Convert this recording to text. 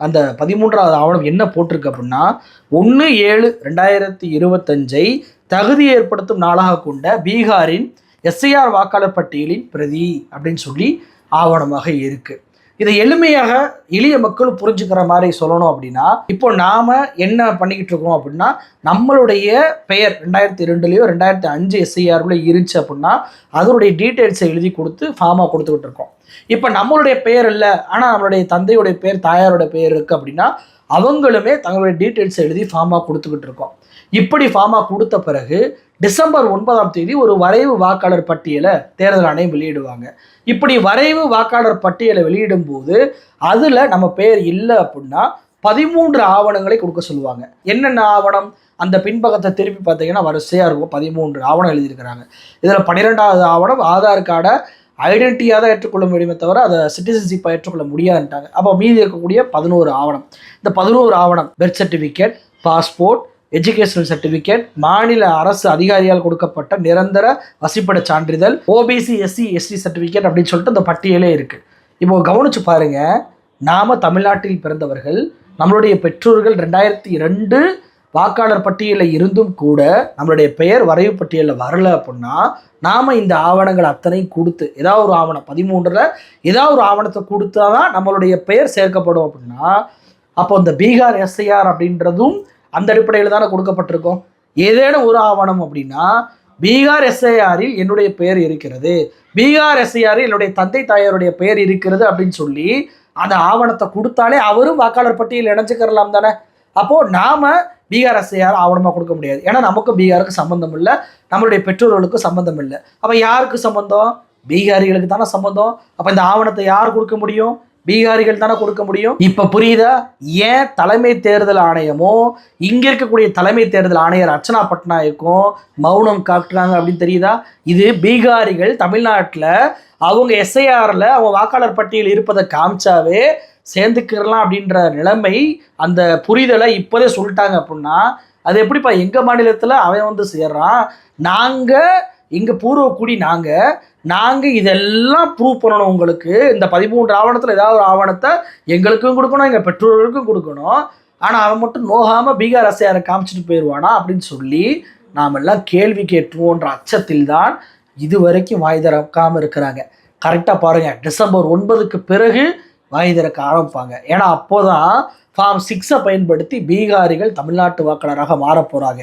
அந்த பதிமூன்றாவது ஆவணம் என்ன போட்டிருக்கு அப்படின்னா ஒன்று ஏழு ரெண்டாயிரத்தி இருபத்தஞ்சை தகுதி ஏற்படுத்தும் நாளாக கொண்ட பீகாரின் எஸ்ஐஆர் வாக்காளர் பட்டியலின் பிரதி அப்படின்னு சொல்லி ஆவணமாக இருக்குது இதை எளிமையாக எளிய மக்கள் புரிஞ்சுக்கிற மாதிரி சொல்லணும் அப்படின்னா இப்போ நாம் என்ன பண்ணிக்கிட்டு இருக்கோம் அப்படின்னா நம்மளுடைய பெயர் ரெண்டாயிரத்தி ரெண்டுலேயோ ரெண்டாயிரத்தி அஞ்சு எஸ்ஐஆர்ல இருந்துச்சு அப்படின்னா அதனுடைய டீட்டெயில்ஸை எழுதி கொடுத்து ஃபார்மாக கொடுத்துக்கிட்டு இருக்கோம். இப்போ நம்மளுடைய பெயர் இல்லை ஆனால் நம்மளுடைய தந்தையுடைய பெயர் தாயாரோட பெயர் இருக்குது அப்படின்னா அவங்களுமே தங்களுடைய டீட்டெயில்ஸ் எழுதி ஃபார்மாக கொடுத்துக்கிட்டு இருக்கோம். இப்படி ஃபார்மாக கொடுத்த பிறகு டிசம்பர் ஒன்பதாம் தேதி ஒரு வரைவு வாக்காளர் பட்டியலை தேர்தல் ஆணையம் வெளியிடுவாங்க. இப்படி வரைவு வாக்காளர் பட்டியலை வெளியிடும் போது அதில் நம்ம பெயர் இல்லை அப்படின்னா பதிமூன்று ஆவணங்களை கொடுக்க சொல்லுவாங்க. என்னென்ன ஆவணம்? அந்த பின்பக்கத்தை திருப்பி பார்த்தீங்கன்னா வரிசையாக இருக்கும். பதிமூன்று ஆவணம் எழுதியிருக்கிறாங்க. இதில் பன்னிரெண்டாவது ஆவணம் ஆதார் கார்டை ஐடென்டிட்டியாக தான் ஏற்றுக்கொள்ள முடியுமே தவிர அதை சிட்டிசன்ஷிப்பை ஏற்றுக்கொள்ள முடியாதுன்ட்டாங்க. அப்போ மீதி இருக்கக்கூடிய பதினோரு ஆவணம். இந்த பதினோரு ஆவணம் birth certificate passport educational certificate மாநில அரசு அதிகாரியால் கொடுக்கப்பட்ட நிரந்தர வசிப்பிட சான்றிதழ் ஓபிசி எஸ்சி எஸ்டி சர்டிஃபிகேட் அப்படின்னு சொல்லிட்டு இந்த பட்டியலே இருக்குது இப்போ கவனிச்சு பாருங்கள் நாம தமிழ்நாட்டில் பிறந்தவர்கள் நம்மளுடைய பெற்றோர்கள் ரெண்டாயிரத்தி ரெண்டு வாக்காளர் பட்டியலில் இருந்தும் கூட நம்மளுடைய பெயர் வரைவு பட்டியலில் வரல அப்படின்னா நாம் இந்த ஆவணங்கள் அத்தனையும் கொடுத்து ஏதாவது ஒரு ஆவணம் பதிமூன்றில் ஏதாவது ஒரு ஆவணத்தை கொடுத்தா தான் நம்மளுடைய பெயர் சேர்க்கப்படும் அப்படின்னா அப்போ இந்த பீகார் எஸ்ஐஆர் அப்படின்றதும் அந்த அடிப்படையில் தானே கொடுக்கப்பட்டிருக்கும். ஏதேனும் ஒரு ஆவணம் அப்படின்னா பீகார் எஸ்ஐஆரில் என்னுடைய பெயர் இருக்கிறது. பீகார் எஸ்ஐஆரில் என்னுடைய தந்தை தாயாருடைய பெயர் இருக்கிறது அப்படின்னு சொல்லி அந்த ஆவணத்தை கொடுத்தாலே அவரும் வாக்காளர் பட்டியல் இணைஞ்சுக்கிறலாம் தானே. அப்போது நாம் பீகார் எஸ்ஐஆர் ஆவணமாக கொடுக்க முடியாது. ஏன்னா நமக்கும் பீகாருக்கு சம்மந்தம் இல்லை. நம்மளுடைய பெற்றோர்களுக்கும் சம்மந்தம் இல்லை. அப்போ யாருக்கு சம்மந்தம் பீகாரிகளுக்கு தானே சம்மந்தம் அப்போ இந்த ஆவணத்தை யார் கொடுக்க முடியும்? பீகாரிகள் தானே கொடுக்க முடியும்? இப்ப புரியுதா? ஏன் தலைமை தேர்தல் ஆணையமும் இங்க இருக்கக்கூடிய தலைமை தேர்தல் ஆணையர் அர்ச்சனா பட்நாயக்கும் மௌனம் காட்டுறாங்க அப்படின்னு தெரியுதா? இது பீகாரிகள் தமிழ்நாட்டில் அவங்க எஸ்ஐஆர்ல அவங்க வாக்காளர் பட்டியல் இருப்பதை காமிச்சாவே சேர்ந்துக்கிறலாம் அப்படின்ற நிலைமை அந்த புரிதலை இப்போதே சொல்லிட்டாங்க அப்படின்னா அது எப்படிப்பா எங்கள் மாநிலத்தில் அவன் வந்து சேர்றான்? நாங்கள் எங்கள் பூர்வக்குடி நாங்கள் நாங்கள் இதெல்லாம் ப்ரூவ் பண்ணணும் உங்களுக்கு. இந்த பதிமூன்று ஆவணத்தில் ஏதாவது ஒரு ஆவணத்தை எங்களுக்கும் கொடுக்கணும் எங்கள் பெற்றோர்களுக்கும் கொடுக்கணும். ஆனால் அவன் மட்டும் நோகாமல் பீகார் அரசியாரை காமிச்சிட்டு போயிடுவானா அப்படின்னு சொல்லி நாம் எல்லாம் கேள்வி கேட்டுருவோன்ற அச்சத்தில் தான் இது வரைக்கும் வாய் திறக்காமல் இருக்கிறாங்க. கரெக்டாக பாருங்கள் டிசம்பர் ஒன்பதுக்கு பிறகு வாய் திறக்க ஆரம்பிப்பாங்க. ஏன்னா அப்போதான் ஃபார்ம் சிக்ஸை பயன்படுத்தி பீகாரிகள் தமிழ்நாட்டு வாக்காளராக மாறப் போகிறாங்க